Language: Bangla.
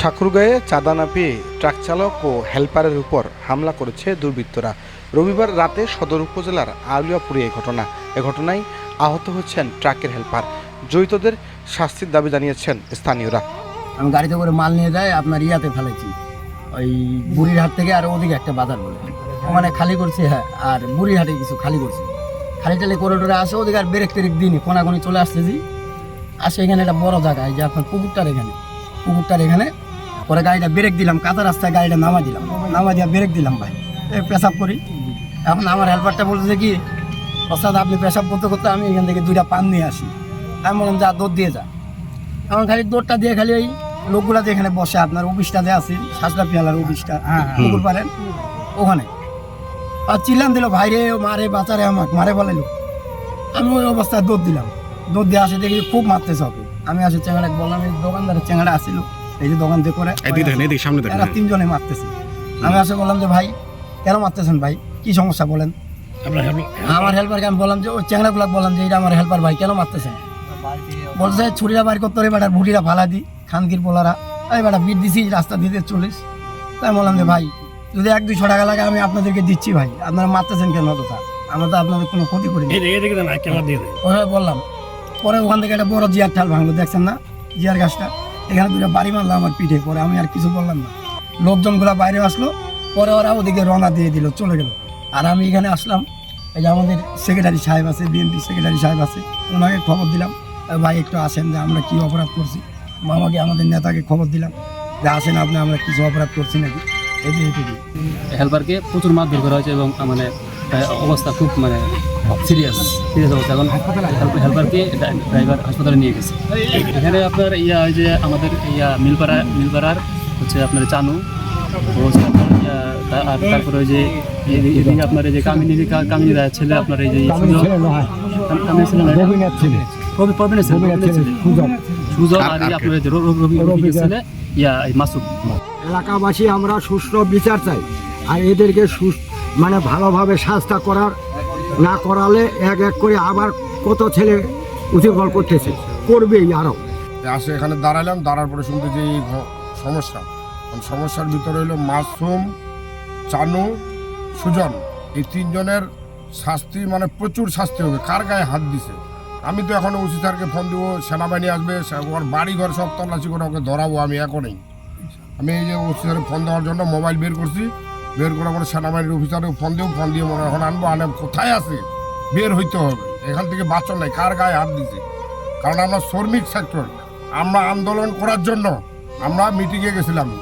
ঠাকুরগাঁয়ে চাঁদা না পেয়ে ট্রাক চালক ও হেলপারের উপর হামলা করেছে দুর্বৃত্তরা। রবিবার রাতে সদর উপজেলার আউলিয়াপুরে এই ঘটনা। এ ঘটনায় আহত হচ্ছেন ট্রাকের হেলপার। জড়িতদের শাস্তির দাবি জানিয়েছেন স্থানীয়রা। আমি গাড়িতে করে মাল নিয়ে যাই আপনার ইয়াতে ফেলেছি। ওই বুড়িরহাট থেকে আর ওদিকে একটা বাজার বলে। ওখানে খালি করছি হ্যাঁ আর বুড়িরহাটে কিছু খালি করছি। খালি টালি করিডোরে আসে ওদিকে আর ব্রেক টেরেক দিইনি কোনাকুনি চলে আসতেছি। আসে এখানে একটা বড় জায়গা এই যে আপনার পুকুরটার এখানে। পুকুরটার এখানে পরে গাড়িটা ব্রেক দিলাম কাঁচা রাস্তায় গাড়িটা নামা দিলাম। নামা দিয়ে ব্রেক দিলাম ভাই। এই পেশাব করি। এখন আমার হেল্পারটা বলতেছে কি ওস্তাদ আপনি পেশাব করতে করতে আমি এখান থেকে দুইটা পান নিয়ে আসি। আমি বললাম যা দৌড় দিয়ে যা। এখন খালি দৌড়টা দিয়ে খালি ওই লোকগুলা যে এখানে বসে আপনার অফিসটা যে আছে শাসলা পিয়ালার অফিসটা পুকুর পারেন ওখানে। আর চিল্লান দিল ভাইরে মারে বাঁচারে আমাকে। মারে বলাইলো। আমি ওই অবস্থায় দৌড় দিলাম। দৌড় দিয়ে আসে দেখি খুব মারতেছে ওকে আমি আসে চেঙ্গাড়া বললাম এই দোকানদারের চেঙ্গাড়া আসছিল এই যে দোকান দিয়ে করে সামনে এরা তিনজনে মারতেছে। আমি আসে বললাম যে ভাই কেন মারতেছেন ভাই? কি সমস্যা বলেন? আমার হেল্পারকে আমি বললাম যে ওই চ্যাংড়াগুলা বললাম যে এটা আমার হেল্পার ভাই কেন মারতেছেন? বলছে ছুরিটা বাইর করতে রে বেটার ভুটিটা ফালা দি খানকির পোলারা। এই বেটা বিট দিছি রাস্তা দিতে চলিস। তাই বললাম যে ভাই যদি এক দুইশো টাকা লাগে আমি আপনাদেরকে দিচ্ছি ভাই। আপনারা মারতেছেন কেন কথা আমরা তো আপনাদের কোনো ক্ষতি করিনি। ওভাবে বললাম পরে ওখান থেকে একটা বড় জিয়ার ঠাল ভাঙলো, দেখছেন না? জিয়ার গাছটা এখানে দুটো বাড়ি মারলো আমার পিঠে, পরে আমি আর কিছু বললাম না। লোকজনগুলো বাইরে আসলো, পরে ওরা ওদিকে রওনা দিয়ে দিল, চলে গেল। আর আমি এখানে আসলাম, এই যে আমাদের সেক্রেটারি সাহেব আছে বিএনপি সেক্রেটারি সাহেব আছে, ওনাকে খবর দিলাম ভাই, একটু আসেন যে আমরা কি অপরাধ করছি? মামাকে, আমাদের নেতাকে খবর দিলাম, যে আসেন আপনি, আমরা কিছু অপরাধ করছি নাকি? এইটুকু হেল্পারকে প্রচুর মারধর করা হয়েছে এবং মানে অবস্থা খুব মানে সিরিয়াস সিরিয়াস অবস্থা। এখন হেল্প- হেল্পারকে ড্রাইভার হাসপাতালে নিয়ে গেছে। এখানে আপনার ইয়া ওই যে আমাদের ইয়া মিলপাড়া মিলপাড়ার হচ্ছে আপনার চানু। ও আর তারপরে ওই যে এদিকে আপনার এই যে কামিনী কামিনী রায়ের ছেলে আপনার এই যে কামিনী ছেলে প্রবীণের ছেলে সুজন। আর আপনার যে রবি রবি- ছেলে ইয়া মাসুদ। এলাকাবাসী আমরা সুষ্ঠু বিচার চাই। আর এদেরকে মানে ভালোভাবে শাস্তা করার না করালে এক এক করে আবার কত ছেলে গল করতেছে? করবেই আরও আসে এখানে দাঁড়ালাম দাঁড়ার পরে শুনতে যে সমস্যা। সমস্যার ভিতরে হইল মাসুম, চানু, সুজন, এই তিনজনের শাস্তি মানে প্রচুর শাস্তি হবে। কার গায়ে হাত দিছে? আমি তো এখন ওসি স্যারকে ফোন দিব, সেনাবাহিনী আসবে ওর বাড়ি ঘর সব তল্লাশি করে ওকে ধরাবো আমি, এখনই। আমি এই যে ওসি ফোন দেওয়ার জন্য মোবাইল বের করছি। বের করে পরে সেনাবাহিনীর অফিসারে ফোন দিও ফোন দিয়ে মনে এখন আনব, আনে, কোথায় আছে? বের হইতে হবে। এখান থেকে বাঁচন নাই, কার গায়ে হাত দিছে? কারণ আমরা শ্রমিক সেক্টর, আমরা আন্দোলন করার জন্য আমরা মিটিংয়ে গেছিলাম।